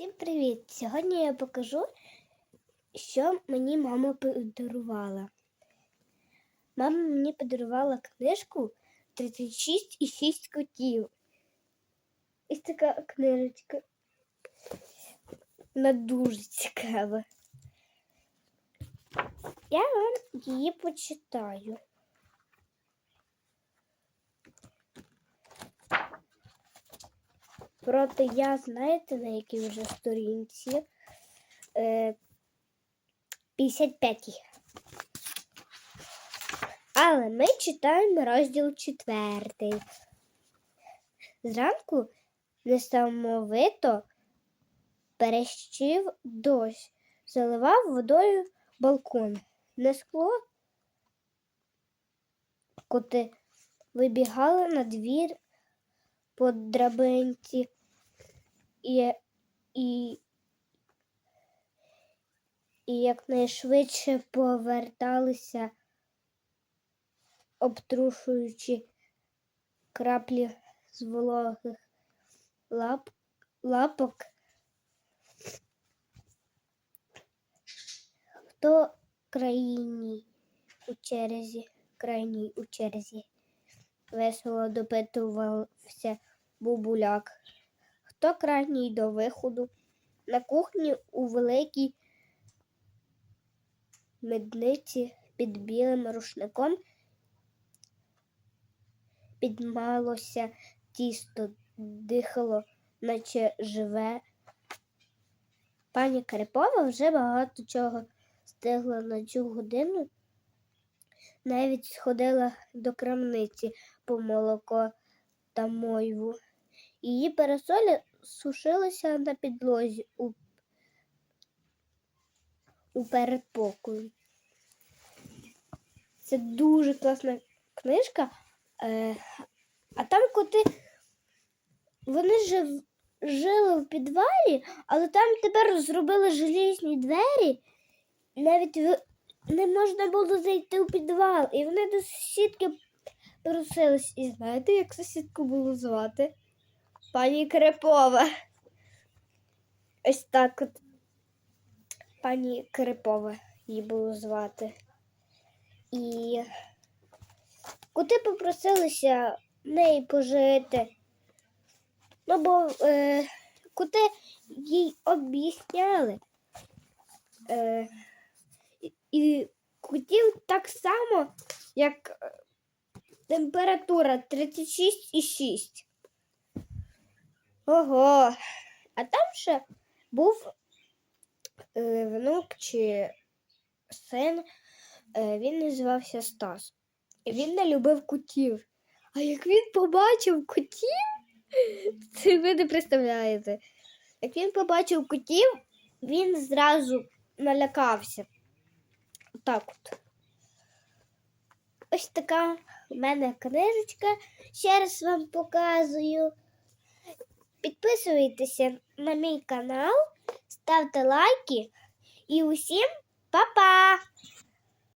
Всім привіт! Сьогодні я покажу, що мені мама подарувала. Мама мені подарувала книжку 36 і 6 котів. Ось така книжечка. Вона дуже цікава. Я вам її почитаю. Проте я, знаєте, на якій вже сторінці? Е, 55. Але ми читаємо розділ четвертий. Зранку несамовито перещив дощ, заливав водою балкон. Не скло коти вибігали на двір по драбинці і, і, і якнайшвидше поверталися, обтрушуючи краплі з вологих лап, лапок. Хто крайній у черзі, крайній у черзі? Весело допитувався бубуляк. Хто крайній до виходу? На кухні у великій медниці під білим рушником підмалося тісто, дихало, наче живе. Пані Карипова вже багато чого стигла на цю годину. Навіть сходила до крамниці по молоко та мойву. Її парасоля сушилася на підлозі у, у передпокою. Це дуже класна книжка. Е, а там коти вони жив, жили в підвалі, але там тепер зробили желізні двері. Навіть не можна було зайти у підвал. І вони до сусідки просились. І знаєте, як сусідку було звати? Пані Крепова. Ось так от. Пані Крепова її було звати. І коти попросилися в неї пожити. Ну, бо е, коти їй об'ясняли. Е, і- котів так само, як е, температура 36,6. Ого. А там ще був е, внук чи син, е, він називався Стас. І він не любив котів. А як він побачив котів, це ви не представляєте. Як він побачив котів, він зразу налякався. Отак от. Ось така в мене книжечка. Ще раз вам показую. Підписуйтеся на мій канал, ставте лайки і усім па-па!